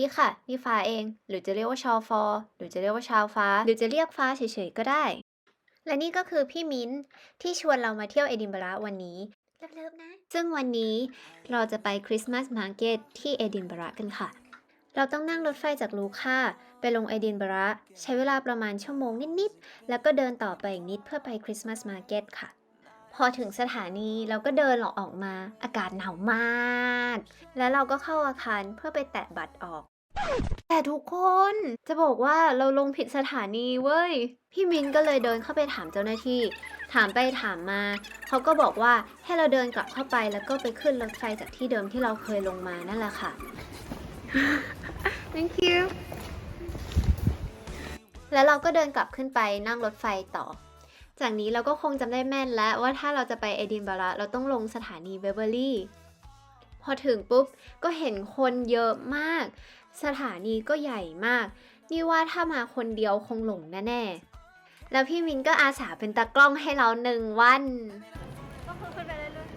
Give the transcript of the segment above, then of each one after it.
วัสดีค่ะ นี่ฟ้าเอง หรือจะเรียกว่าชาวฟอ หรือจะเรียกว่าชาวฟ้า หรือจะเรียกฟ้าเฉยๆก็ได้ และนี่ก็คือพี่มิ้นท์ที่ชวนเรามาเที่ยวเอดินบะระวันนี้เลิฟๆนะ ซึ่งวันนี้เราจะไปคริสต์มาสมาร์เก็ตที่เอดินบะระกันค่ะ เราต้องนั่งรถไฟจากลูค่าไปลงเอดินบะระ ใช้เวลาประมาณชั่วโมงนิดๆ แล้วก็เดินต่อไปอีกนิดเพื่อไปคริสต์มาสมาร์เก็ตค่ะ พอถึงสถานีเราก็เดินหลอกออกมา อากาศหนาวมาก แล้วเราก็เข้าอาคารเพื่อไปแตะบัตรออก แต่ทุกคนจะบอกว่าเราลงผิดสถานีเว้ย พี่มินก็เลยเดินเข้าไปถามเจ้าหน้าที่ ถามไปถามมา เขาก็บอกว่าให้เราเดินกลับเข้าไปแล้วก็ไปขึ้นรถไฟจากที่เดิมที่เราเคยลงมานั่นแหละค่ะ thank you แล้วเราก็เดินกลับขึ้นไปนั่งรถไฟต่อ จากนี้เราก็คงจำได้แม่นแล้วว่าถ้าเราจะไปเอดินบะระเราต้องลงสถานีเบเวอร์ลี่ พอถึงปุ๊บก็เห็นคนเยอะมาก สถานีก็ใหญ่มาก นี่ว่าถ้ามาคนเดียวคงหลงแน่ๆ แล้วพี่มินก็อาสาเป็นตากล้องให้เราหนึ่งวัน ก็คือขึ้นไปเรื่อย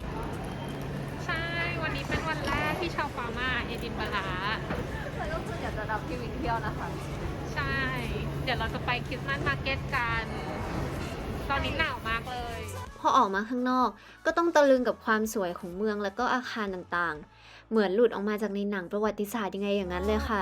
ใช่ วันนี้เป็นวันแรกที่ชาวฟาร์มาเอดินบะระๆแล้วก็คืออยากจะรับพี่มินเที่ยวนะคะ ใช่ เดี๋ยวเราจะไปคริสต์มาสมาร์เก็ตกัน ตอนนี้หนาวมากเลย พอออกมาข้างนอกก็ต้องตะลึงกับความสวยของเมืองแล้วก็อาคารต่างๆ เหมือนหลุดออกมาจากในหนังประวัติศาสตร์ยังไงอย่างนั้นเลยค่ะ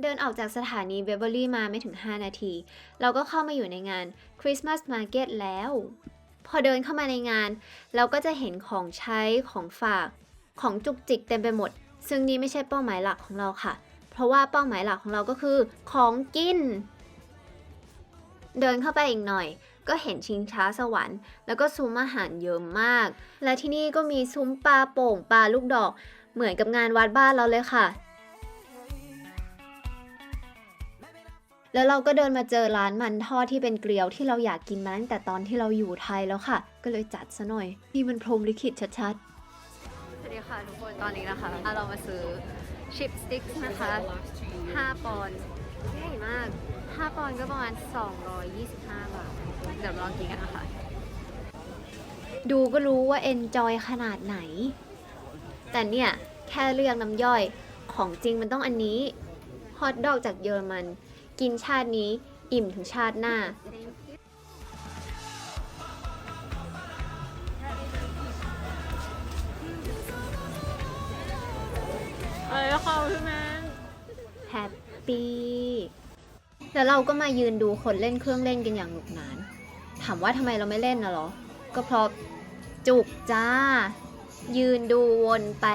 เดินออกจากสถานีเบเวอรี่มาไม่ถึง 5 นาที เราก็เข้ามาอยู่ในงานคริสต์มาสมาร์เก็ตแล้ว พอเดินเข้ามาในงาน เราก็จะเห็นของใช้ของฝาก ของจุกจิกเต็มไปหมด ซึ่งนี่ไม่ใช่เป้าหมายหลักของเราค่ะ เพราะว่าเป้าหมายหลักของเราก็คือของกิน เดินเข้าไปอีกหน่อย ก็เห็นชิงช้าสวรรค์ แล้วก็ซุ้มอาหารเยอะมาก และที่นี่ก็มีซุ้มปลาโป่งปลาลูกดอก เหมือนกับงานวัดบ้านเราเลยค่ะ แล้วเราก็เดินมาเจอร้านมันทอดที่เป็นเกลียวที่เราอยากกินมาตั้งแต่ตอนที่เราอยู่ไทยแล้วค่ะ ก็เลยจัดซะหน่อยนี่มันพรมลิขิตชัดๆสวัสดีค่ะทุกคนตอนนี้นะคะเรามาซื้อชิปสติ๊กนะคะ 5 ปอนด์ใหญ่มาก 5ปอนด์ก็ประมาณ 225 บาท เดี๋ยวลองกินกันนะคะ ดูก็รู้ว่าเอนจอยขนาดไหน แต่เนี่ย แค่เลือกน้ำย่อยของจริงมันต้องอันนี้ฮอทดอกจากเยอรมัน กินชาตินี้อิ่มถึงชาติหน้าเอ้ยขอบคุณแม่แฮปปี้ แล้วเราก็มายืนดูคนเล่นเครื่องเล่นกันอย่างหนุกหนาน ถามว่าทำไมเราไม่เล่นนะเหรอ ก็เพราะจุกจ้า ยืนดูวนไป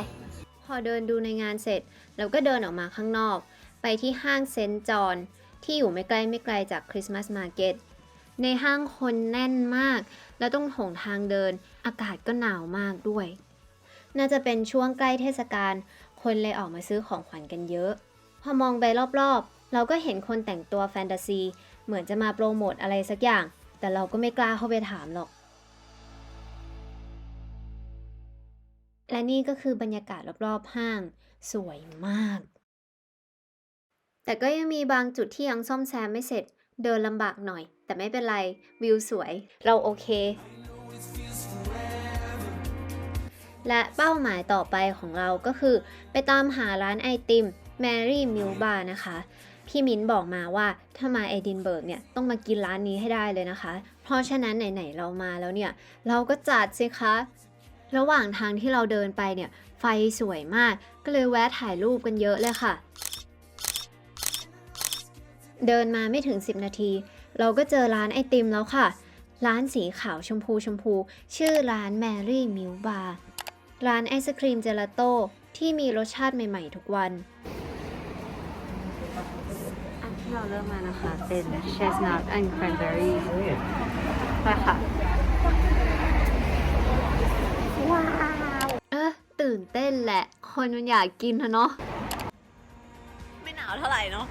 พอเดินดูในงานเสร็จ เราก็เดินออกมาข้างนอก ไปที่ห้างเซนจอนที่อยู่ไม่ไกลไม่ไกลจากคริสต์มาสมาร์เก็ตในห้างคนแน่นมาก แล้วต้องโถงทางเดิน อากาศก็หนาวมากด้วย น่าจะเป็นช่วงใกล้เทศกาลคนเลยออกมาซื้อของขวัญกันเยอะ พอมองไปรอบๆ เราก็เห็นคนแต่งตัวแฟนตาซี เหมือนจะมาโปรโมทอะไรสักอย่าง แต่เราก็ไม่กล้าเข้าไปถามหรอก และนี่ก็คือบรรยากาศรอบๆห้าง สวยมาก แต่ก็ยังมีบางจุดที่ยังซ่อมแซมไม่เสร็จ เดินลำบากหน่อย แต่ไม่เป็นไร วิวสวย เราโอเคและเป้าหมายต่อไปของเราก็คือ ไปตามหาร้านไอติม Mary Mill Bar นะคะ พี่มิ้นบอกมาว่าถ้ามาเอดินเบิร์กเนี่ยต้องมากินร้านนี้ให้ได้เลยนะคะ เพราะฉะนั้นไหนๆเรามาแล้วเนี่ย เราก็จัดสิคะระหว่างทางที่เราเดินไปเนี่ย ไฟสวยมาก ก็เลยแวะถ่ายรูปกันเยอะเลยค่ะ เดินมาไม่ถึง 10 นาที เราก็เจอร้านไอติมแล้วค่ะ ร้านสีขาวชมพูชมพู ชื่อร้าน Mary Mill Bar ร้านไอศครีมเจลาโต้ที่มีรสชาติใหม่ ๆ ทุกวัน ที่เราเริ่มมานะคะ เป็น chestnut and cranberry ไปค่ะ ว้าว เออตื่นเต้นแหละ คนมันอยากกินนะเนาะ ไม่หนาวเท่าไหร่เนาะ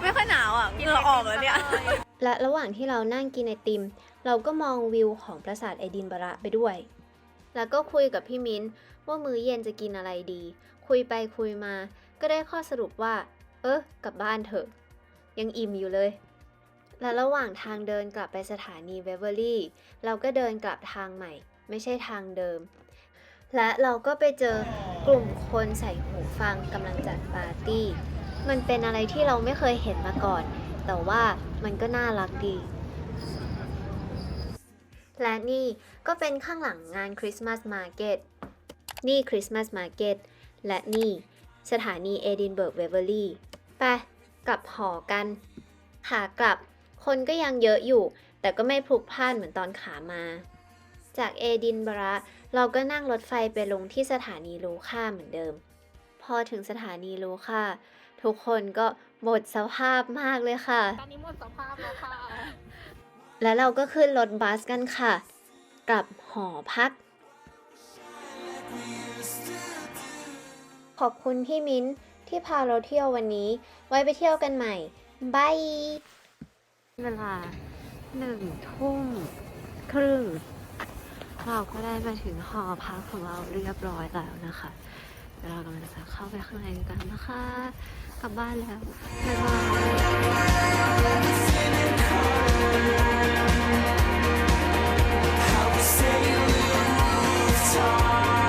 ไม่ค่อยหนาวอะเหงื่อออกแล้วเนี่ย และระหว่างที่เรานั่งกินไอติม เราก็มองวิวของปราสาทไอดินบะระไปด้วย แล้วก็คุยกับพี่มิ้นว่ามื้อเย็นจะกินอะไรดี คุยไปคุยมา ก็ได้ข้อสรุปว่า เออกลับบ้านเถอะ ยังอิ่มอยู่เลย และระหว่างทางเดินกลับไปสถานีเวเวอรี่ เราก็เดินกลับทางใหม่ ไม่ใช่ทางเดิม และเราก็ไปเจอกลุ่มคนใส่หูฟังกำลังจัดปาร์ตี้ มันเป็นอะไรที่เราไม่เคยเห็นมาก่อน แต่ว่ามันก็น่ารักดีและนี่ก็เป็นข้างหลังงานคริสต์มาสมาร์เก็ตนี่คริสต์มาสมาร์เก็ตและนี่ สถานีเอดินเบิร์กเวเวอรี่ ไปกลับหอกันขากลับ คนก็ยังเยอะอยู่ แต่ก็ไม่พลุกพล่านเหมือนตอนขามา จากเอดินบะระเราก็นั่งรถไฟไปลงที่สถานีลูค่าเหมือนเดิม พอถึงสถานีลูค่าทุกคนก็หมดสภาพมากเลยค่ะ ตอนนี้หมดสภาพแล้วค่ะ แล้วเราก็ขึ้นรถบัสกันค่ะ กลับหอพัก ขอบคุณพี่มิ้น ที่พาเราเที่ยววันนี้ ไว้ไปเที่ยวกันใหม่บายเวลาหนึ่งทุ่มครึ่งเราก็ได้มาถึงหอพักของเราเรียบร้อยแล้วนะคะเรากำลังจะเข้าไปข้างในกันนะคะ กลับบ้านแล้วบ๊ายบาย time.